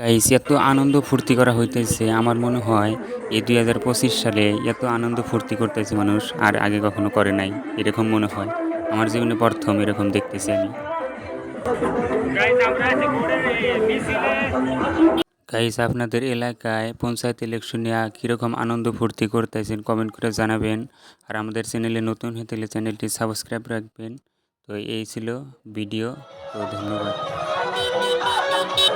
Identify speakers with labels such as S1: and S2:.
S1: Guys, এত আনন্দ ফুর্তি করা হইতেছে। আমার মনে হয় এই দুই হাজার পঁচিশ সালে এত আনন্দ ফুর্তি করতেছে মানুষ, আর আগে কখনো করে নাই, এরকম মনে হয়। আমার জীবনে প্রথম এরকম দেখতেছি আমি। গাইস, আপনাদের এলাকায় পঞ্চায়েত ইলেকশনে কীরকম আনন্দ ফুর্তি করতেছেন কমেন্ট করে জানাবেন। আর আমাদের চ্যানেলে নতুন হয়ে চ্যানেলটি সাবস্ক্রাইব রাখবেন। তো এই ছিল ভিডিও তো ধন্যবাদ। Okay.